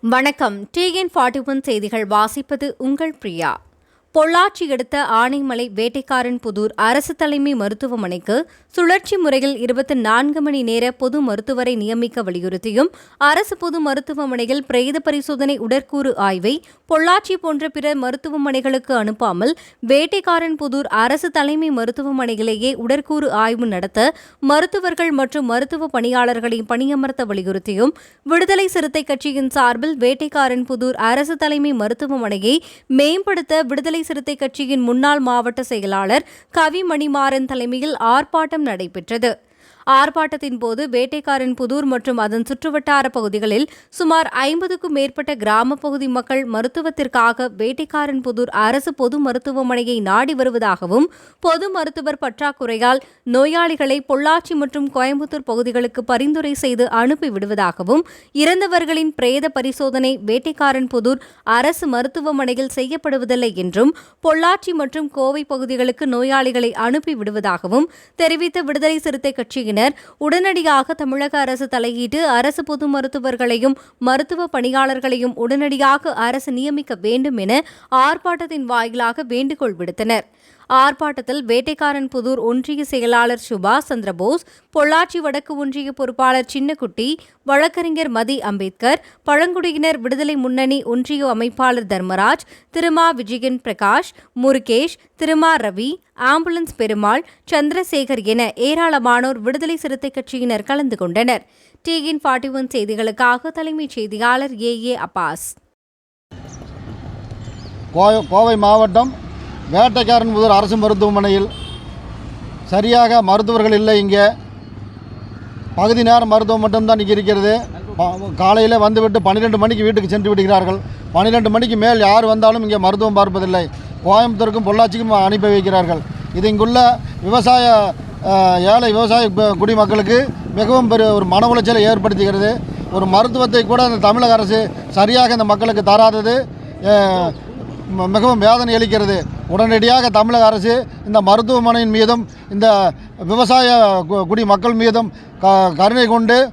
வணக்கம். TN forty one செய்திகள் வாசிப்பது உங்கள் பிரியா. பொள்ளாச்சி அடுத்த ஆனைமலை வேட்டைக்காரன் புதூர் அரசு தலைமை மருத்துவமனைக்கு சுழற்சி முறையில் இருபத்தி நான்கு மணி நேர பொது மருத்துவரை நியமிக்க வலியுறுத்தியும் அரசு பொது மருத்துவமனையில் பிரேத பரிசோதனை உடற்கூறு ஆய்வை பொள்ளாச்சி போன்ற பிற மருத்துவமனைகளுக்கு அனுப்பாமல் வேட்டைக்காரன் புதூர் அரசு தலைமை மருத்துவமனையிலேயே உடற்கூறு ஆய்வு நடத்த மருத்துவர்கள் மற்றும் மருத்துவ பணியாளர்களை பணியமர்த்த வலியுறுத்தியும் விடுதலை சிறுத்தை கட்சியின் சார்பில் வேட்டைக்காரன் புதூர் அரசு தலைமை மருத்துவமனையை மேம்படுத்த விடுதலை சிறுத்தை கட்சியின் முன்னாள் மாவட்ட செயலாளர் கவி மணிமாறன் தலைமையில் ஆர்ப்பாட்டம் நடைபெற்றது. ஆர்ப்பாட்டத்தின் போது வேட்டைக்காரன் புதூர் மற்றும் அதன் சுற்றுவட்டார பகுதிகளில் சுமார் ஐம்பதுக்கும் மேற்பட்ட கிராம பகுதி மக்கள் மருத்துவத்திற்காக வேட்டைக்காரன் புதூர் அரசு பொது மருத்துவமனையை நாடி வருவதாகவும் பொது மருத்துவர் பற்றாக்குறையால் நோயாளிகளை பொள்ளாச்சி மற்றும் கோயம்புத்தூர் பகுதிகளுக்கு பரிந்துரை செய்து அனுப்பிவிடுவதாகவும் இறந்தவர்களின் பிரேத பரிசோதனை வேட்டைக்காரன் புதூர் அரசு மருத்துவமனையில் செய்யப்படுவதில்லை என்றும் பொள்ளாச்சி மற்றும் கோவை பகுதிகளுக்கு நோயாளிகளை அனுப்பிவிடுவதாகவும் தெரிவித்த விடுதலை சிறுத்தை கட்சியினர் உடனடியாக தமிழக அரசு தலையீட்டு அரசு பொது மருத்துவர்களையும் மருத்துவ பணியாளர்களையும் உடனடியாக அரசு நியமிக்க வேண்டும் என ஆர்ப்பாட்டத்தின் வாயிலாக வேண்டுகோள் விடுத்தனர். ஆர்ப்பாட்டத்தில் வேட்டைக்காரன் புதூர் ஒன்றிய செயலாளர் சுபாஷ் சந்திரபோஸ் பொள்ளாச்சி வடக்கு ஒன்றிய பொறுப்பாளர் சின்னக்குட்டி வழக்கறிஞர் மதி அம்பேத்கர் பழங்குடியினர் விடுதலை முன்னணி ஒன்றிய அமைப்பாளர் தர்மராஜ் திருமா விஜயன் பிரகாஷ் முருகேஷ் திருமா ரவி ஆம்புலன்ஸ் பெருமாள் சந்திரசேகர் என ஏராளமானோர் விடுதலை சிறுத்தை கட்சியினர் கலந்து கொண்டனர். டிஎன் ஃபார்ட்டி ஒன் செய்திகளுக்காக தலைமைச் செய்தியாளர் ஏ ஏ அப்பாஸ். கோவை கோவை மாவட்டம் வேட்டைக்காரன் முதல் அரசு மருத்துவமனையில் சரியாக மருத்துவர்கள் இல்லை இங்கே. பகுதி நேரம் மருத்துவம் மட்டும்தான் இங்கே இருக்கிறது. காலையில் வந்துவிட்டு பன்னிரெண்டு மணிக்கு வீட்டுக்கு சென்று விடுகிறார்கள். பன்னிரெண்டு மணிக்கு மேல் யார் வந்தாலும் இங்கே மருத்துவம் பார்ப்பதில்லை. கோயம்புத்தூருக்கும் பொள்ளாச்சிக்கும் அனுப்பி வைக்கிறார்கள். இது இங்குள்ள விவசாய ஏழை விவசாய குடிமக்களுக்கு மிகவும் பெரிய ஒரு மன உளைச்சலை ஏற்படுத்துகிறது. ஒரு மருத்துவத்தை கூட அந்த தமிழக அரசு சரியாக இந்த மக்களுக்கு தராதது மிகவும் வேதனை அளிக்கிறது. உடனடியாக தமிழக அரசு இந்த மருத்துவமனையின் மீதும் இந்த விவசாய கு- குடி மக்கள் மீதும் க கருணை கொண்டு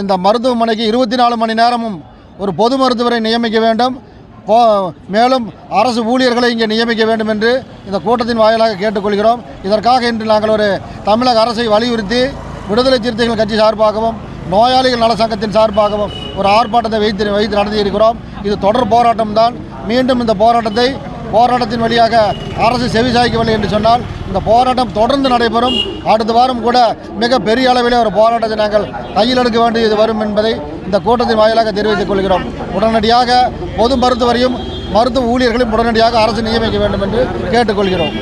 இந்த மருத்துவமனைக்கு இருபத்தி நாலு மணி நேரமும் ஒரு பொது மருத்துவரை நியமிக்க வேண்டும். கோ மேலும் அரசு ஊழியர்களை இங்கே நியமிக்க வேண்டும் என்று இந்த கூட்டத்தின் வாயிலாக கேட்டுக்கொள்கிறோம். இதற்காக இன்று நாங்கள் ஒரு தமிழக அரசை வலியுறுத்தி விடுதலை சிறுத்தைகள் கட்சி சார்பாகவும் நோயாளிகள் நல சங்கத்தின் சார்பாகவும் ஒரு ஆர்ப்பாட்டத்தை வைத்து வைத்து நடத்தியிருக்கிறோம். இது தொடர் போராட்டம்தான். மீண்டும் இந்த போராட்டத்தை போராட்டத்தின் வழியாக அரசு செவிசாய்க்கவில்லை என்று சொன்னால் இந்த போராட்டம் தொடர்ந்து நடைபெறும். அடுத்த வாரம் கூட மிக பெரிய அளவில் ஒரு போராட்டத்தை நாங்கள் கையில் எடுக்க வேண்டியது வரும் என்பதை இந்த கூட்டத்தின் வாயிலாக தெரிவித்துக் கொள்கிறோம். உடனடியாக பொது மருத்துவரையும் மருத்துவ ஊழியர்களையும் உடனடியாக அரசு நியமிக்க வேண்டும் என்று கேட்டுக்கொள்கிறோம்.